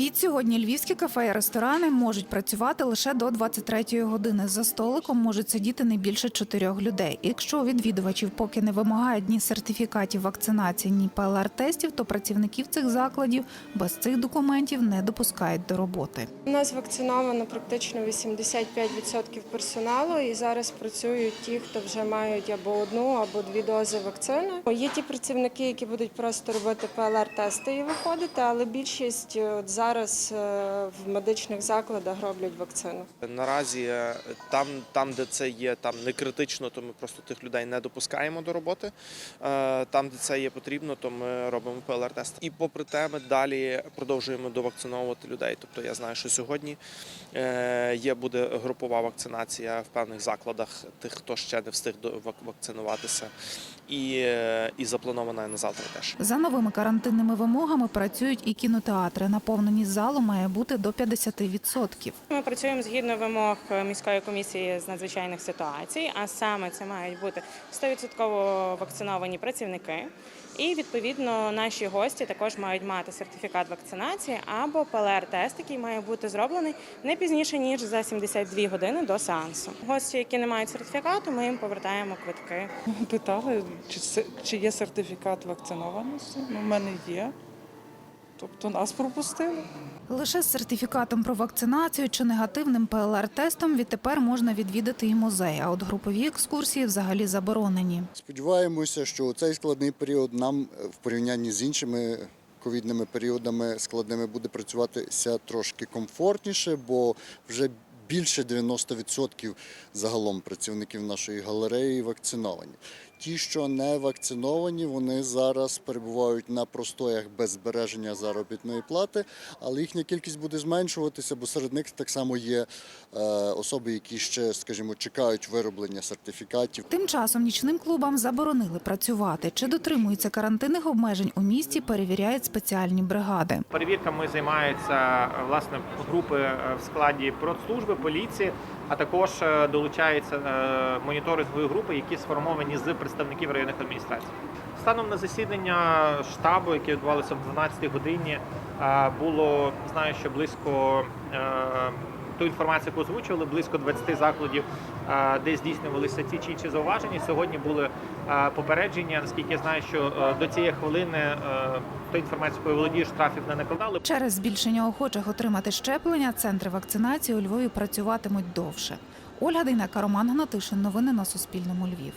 Від сьогодні львівські кафе і ресторани можуть працювати лише до 23-ї години. За столиком можуть сидіти не більше чотирьох людей. Якщо відвідувачів поки не вимагають ні сертифікатів вакцинації, ні ПЛР-тестів, то працівників цих закладів без цих документів не допускають до роботи. У нас вакциновано практично 85% персоналу, і зараз працюють ті, хто вже мають або одну, або дві дози вакцини. Є ті працівники, які будуть просто робити ПЛР-тести і виходити, але більшість от зараз е, в медичних закладах роблять вакцину. Наразі е, там, там, де це є там не критично, то ми просто тих людей не допускаємо до роботи. Е, Там, де це є потрібно, то ми робимо ПЛР-тест. І попри те, ми далі продовжуємо довакциновувати людей. Тобто я знаю, що сьогодні є буде групова вакцинація в певних закладах тих, хто ще не встиг вакцинуватися, і, е, і запланована на завтра теж. За новими карантинними вимогами працюють і кінотеатри. Наповненість залу має бути до 50%. Ми працюємо згідно вимог міської комісії з надзвичайних ситуацій, а саме це мають бути 100% вакциновані працівники. І відповідно наші гості також мають мати сертифікат вакцинації або ПЛР-тест, який має бути зроблений не пізніше ніж за 72 години до сеансу. Гості, які не мають сертифікату, ми їм повертаємо квитки. Питали, чи, чи є сертифікат вакцинованості. Ну, в мене є. Тобто нас пропустили. Лише з сертифікатом про вакцинацію чи негативним ПЛР-тестом відтепер можна відвідати і музей. А от групові екскурсії взагалі заборонені. Сподіваємося, що у цей складний період нам е, в порівнянні з іншими ковідними періодами складними буде працюватися трошки комфортніше, бо вже більше 90% загалом працівників нашої галереї вакциновані. Ті, що не вакциновані, вони зараз перебувають на простоях без збереження заробітної плати, але їхня кількість буде зменшуватися, бо серед них так само є е, особи, які ще, скажімо, чекають вироблення сертифікатів. Тим часом нічним клубам заборонили працювати. Чи дотримуються карантинних обмежень у місті, перевіряють спеціальні бригади. Перевірками займаються власне групи е, в складі продслужби, поліції, а також е, долучаються е, моніторингові групи, які сформовані з представників районних адміністрацій. Станом на засідання штабу, яке відбувалося в 12 годині, е, було знаю, що близько ту інформацію, яку озвучували, близько 20 закладів, е, де здійснювалися ті чи інші зауваження. Сьогодні були е, попередження. Наскільки я знаю, що е, до цієї хвилини ту інформацію, якою володію штрафів не накладали. Через збільшення охочих отримати щеплення центри вакцинації у Львові працюватимуть довше. Ольга Дейнека, Роман Гнатишин. Новини на Суспільному. Львів.